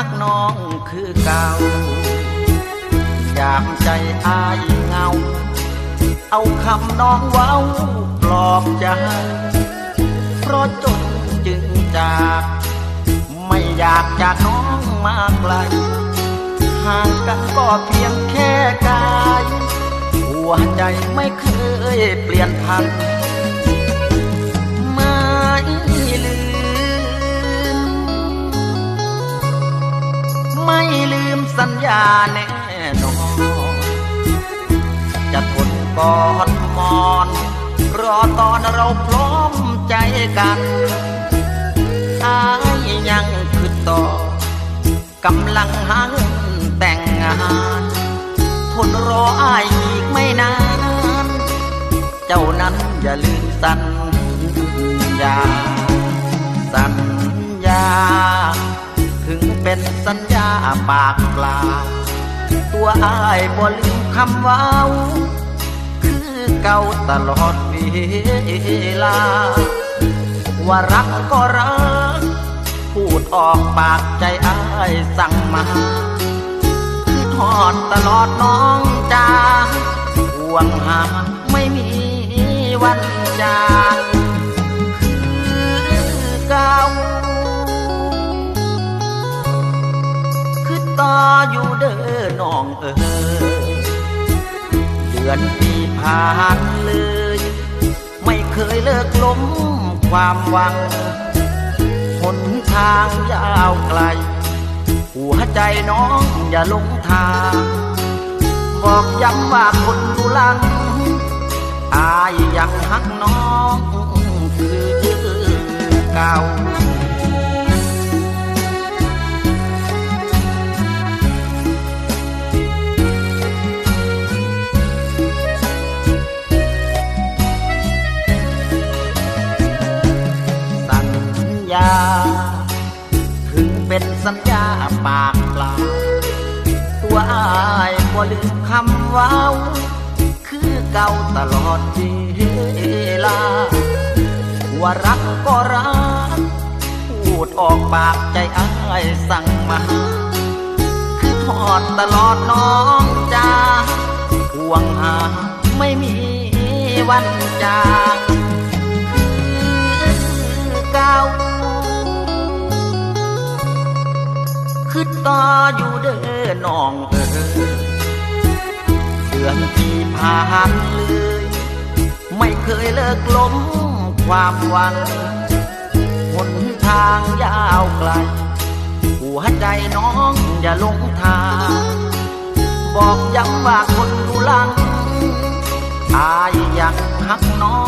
หักน้องคือเก่าอยากใจอายเงา เอาคำน้องเว้าปลอบใจ เพราะจนจึงจาก ไม่อยากจากน้องมากไกลห่างกันก็เพียงแค่กาย หัวใจไม่เคยเปลี่ยนพัน สัญญาแน่นอนจะทนกอดมอน รอตอนเราพร้อมใจกันอายยังคือต่อกำลังหาเงินแต่งงาน ทนรออายอีกไม่นาน เจ้านั้นอย่าลืมสัญญา สัญญา ถึงเป็นสัญ ปากเปล่า ตัวอายบ่ลืมคำว้าคือเก่าตลอดเวลา ว่ารักก็รัก พูดออกปากใจอายสั่งมาคือทอดตลอดน้อ เดือนปีผ่านเลย ไม่เคยเลิกล้มความหวังหนทางยาวไกล หัวใจน้องอย่าลงทาง บอกย้ำว่าคนดูลัง อายยังหักน้องคือเก่า เป็นสัญญาปากเปล่า ตัวอายบ่ลืมคำว้าคือเก่าตลอดเวลา ว่ารักก็รัก พูดออกปากใจอายสั่งมา คือทอดตลอดน้องจ้าห่วงหาไม่มีวันจางคือเก่า คือต่ออยู่เด้อน้องเออเดือนที่ผ่านเลยไม่เคยเลิกล้มความหวังหนทางยาวไกล หัวใจน้องอย่าลงทาง บอกย้ำว่าคนดูลังอายยังหักน้อง